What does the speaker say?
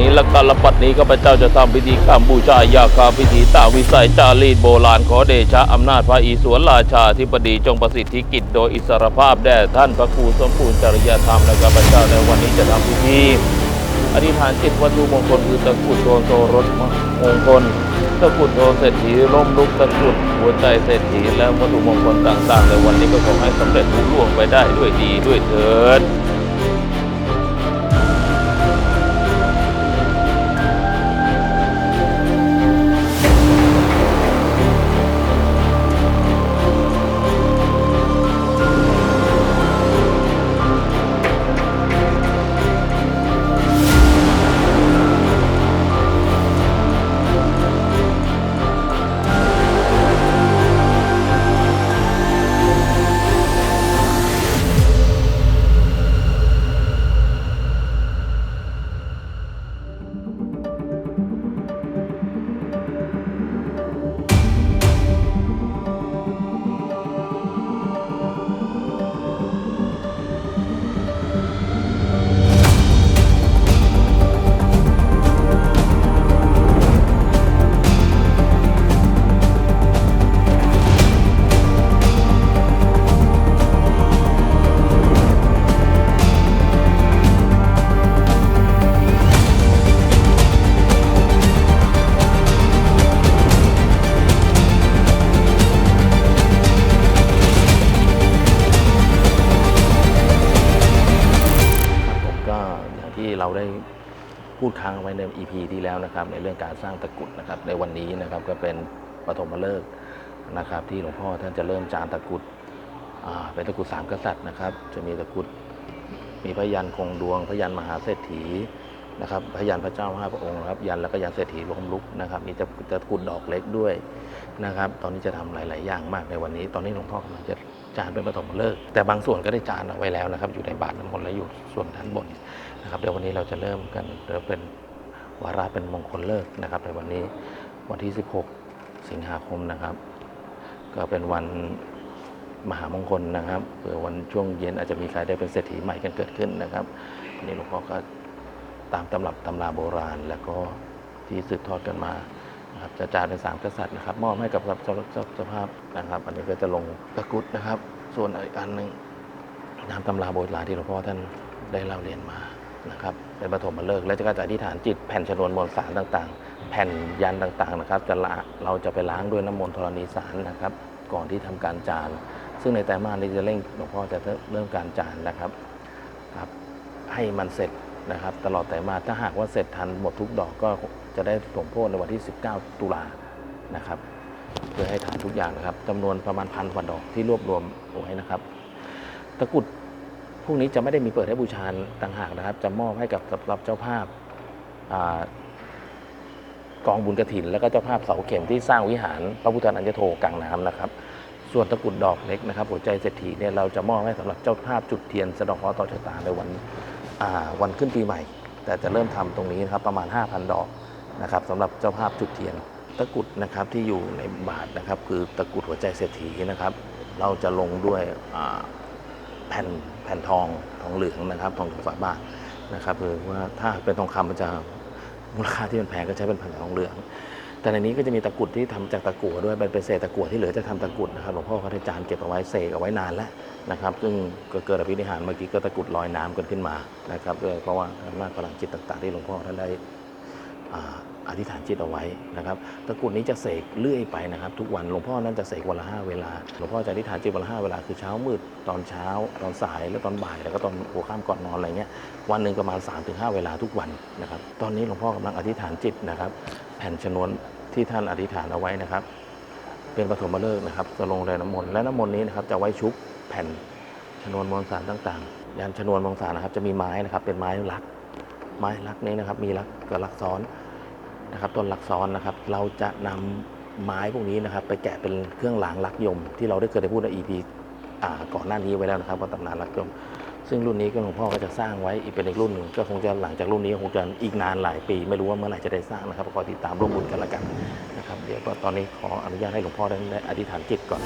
นี้และการละปัดนี้ข้าพเจ้าจะทำพิธีกรรมบูชายาคาพิธีตามวิสัยจารีตโบราณขอเดชะอำนาจพระอีสวนราชาธิปดีจงประสิทธิกิจโดยอิสรภาพแด่ท่านพระครูสมบูรณ์จริยธรรมและข้าพเจ้าในวันนี้จะทำพิธีอธิษฐานจิตวัตถุมงคลคือตะกุดโทนโตรถมงคลตะกุดโทนเศรษฐีร่มลุกตะกุดหัวใจเศรษฐีและวัตถุมงคลต่างๆ ในวันนี้ก็ขอให้สำเร็จลุล่วงไปได้ด้วยดีด้วยเถิด เราได้พูดค้างไว้ใน EP ที่แล้วนะครับ ในเรื่องการสร้างตะกุดนะครับ ในวันนี้นะครับก็เป็นปฐมฤกษ์นะครับ ที่หลวงพ่อท่านจะเริ่มจานตะกุดเป็นตะกุดสามกษัตริย์นะครับ จะมีตะกุดมีพระยันคงดวงพระยันมหาเศรษฐีนะครับพระยันพระเจ้าห้าพระองค์นะครับยันแล้วก็ยันเศรษฐีลมลุกนะครับมีตะตะกุดดอกเล็กด้วยนะครับ ตอนนี้จะทำหลาย ๆ อย่างมากในวันนี้ ตอนนี้หลวงพ่อกำลังจะ จานเป็นปฐมฤกษ์แต่บางส่วนก็ได้จานเอาไว้แล้วนะครับ อยู่ในบาตรน้ำมนต์และอยู่ส่วนด้านบนนะครับเดี๋ยววันนี้เราจะเริ่มกันเดี๋ยวเป็นวาระเป็นมงคลเลิกนะครับ ในวันนี้วันที่ 16 สิงหาคมนะครับ ก็เป็นวันมหามงคลนะครับเผื่อวันช่วงเย็นอาจจะมีใครได้เป็นเศรษฐีใหม่กันเกิดขึ้นนะครับวันนี้หลวงพ่อก็ตามตำรับตำราโบราณ แล้วก็ที่สืบทอดกันมา จะจาเป็นสามกษัตริย์นะครับมอบให้กับเจ้าเจ้าภาพนะครับ อันนี้ก็จะลงตะกุดนะครับ ส่วนอีกอันหนึ่งตามตำราโบราณที่หลวงพ่อท่านได้เล่าเรียนมานะครับเป็นปฐมฤกษ์และจะก็จะอธิษฐานจิตแผ่นชนวนมวลสารต่างๆ แผ่นยันต่างๆนะครับ จะละเราจะไปล้างด้วยน้ำมนต์ธรณีสารนะครับ ก่อนที่ทำการจาน ซึ่งในแต่มาสนี้จะเร่งหลวงพ่อจะเริ่มการจานนะครับครับ ให้มันเสร็จ นะครับตลอดแต่มาสถ้าหากว่าเสร็จทันหมดทุกดอกก็จะได้สมโพธิในวันที่ 19 ตุลานะครับเพื่อให้ทานทุกอย่างนะครับจำนวนประมาณพันกว่าดอกที่รวบรวมเอาไว้นะครับ ตะกุดพวกนี้จะไม่ได้มีเปิดให้บูชาต่างหากนะครับ จะมอบให้กับสำหรับเจ้าภาพอากองบุญกระถิน แล้วก็เจ้าภาพเสาเข็มที่สร้างวิหารพระพุทธนันยโทกลางน้ำนะครับ ส่วนตะกุดดอกเล็กนะครับ หัวใจเศรษฐีเนี่ยเราจะมอบให้สำหรับเจ้าภาพจุดเทียนสะดอกเคราะห์ต่อชะตาในวัน วันขึ้นปีใหม่ แต่จะเริ่มทำตรงนี้นะครับประมาณ 5,000 ดอกนะครับสำหรับเจ้าภาพจุดเทียน ตะกุดนะครับที่อยู่ในบาทนะครับ คือตะกุดหัวใจเศรษฐีนะครับ เราจะลงด้วยแผ่นแผ่นทองทองเหลืองนะครับทองเหลืองฝาบาทนะครับคือว่าถ้าเป็นทองคำมันจะมูลค่าที่มันแพงก็ใช้เป็นแผ่นทองเหลือง แต่ในนี้ก็จะมีตะกรุดที่ทำจากตะกั่วด้วยเป็นเศษตะกั่วที่เหลือจะทำตะกรุดนะครับหลวงพ่อเขาได้จานเก็บเอาไว้เสกเอาไว้นานแล้วนะครับ ซึ่งก็เกิดอภินิหารเมื่อกี้ก็ตะกรุดลอยน้ำกันขึ้นมานะครับด้วยเพราะว่าอำนาจพลังจิตต่าง ๆ ที่หลวงพ่อท่านได้อธิษฐานจิตเอาไว้นะครับตะกรุดนี้จะเสกเรื่อยไปนะครับ ทุกวันหลวงพ่อนั้นจะเสกวันละห้าเวลาหลวงพ่อจะอธิษฐานจิตวันละห้าเวลาคือเช้ามืดตอนเช้า ตอนสายแล้วตอนบ่ายแล้วก็ตอนหัวค่ำก่อนนอนอะไรเงี้ยวันหนึ่งประมาณ3าถึงหเวลาทุกวันนะครับ ตอนนี้หลวงพ่อกำลังอธิษฐานจิตนะครับ แผ่นชนวน ที่ท่านอธิษฐานเอาไว้นะครับ เป็นปฐมฤกษ์นะครับจะลงในน้ำมนต์และน้ำมนต์นี้นะครับจะไว้ชุบแผ่นชนวนมวลสารต่างๆยันชนวนมวลสารนะครับ จะมีไม้นะครับ เป็นไม้ลัก ไม้ลักนี้นะครับ มีลักกับลักซ้อนนะครับ ต้นลักซ้อนนะครับ เราจะนำไม้พวกนี้นะครับ ไปแกะเป็นเครื่องรางลักยม ที่เราได้เคยได้พูดใน EP ก่อนหน้านี้ไว้แล้วนะครับว่าตำนานลักยม ซึ่งรุ่นนี้ก็หลวงพ่อก็จะสร้างไว้อีกเป็นอีกรุ่นหนึ่งก็คงจะหลังจากรุ่นนี้คงจะอีกนานหลายปี ไม่รู้ว่าเมื่อไหร่จะได้สร้างนะครับขอติดตามร่วมบุญกันละกันนะครับเดี๋ยวก็ตอนนี้ขออนุญาตให้หลวงพ่อได้อธิษฐานจิตก่อน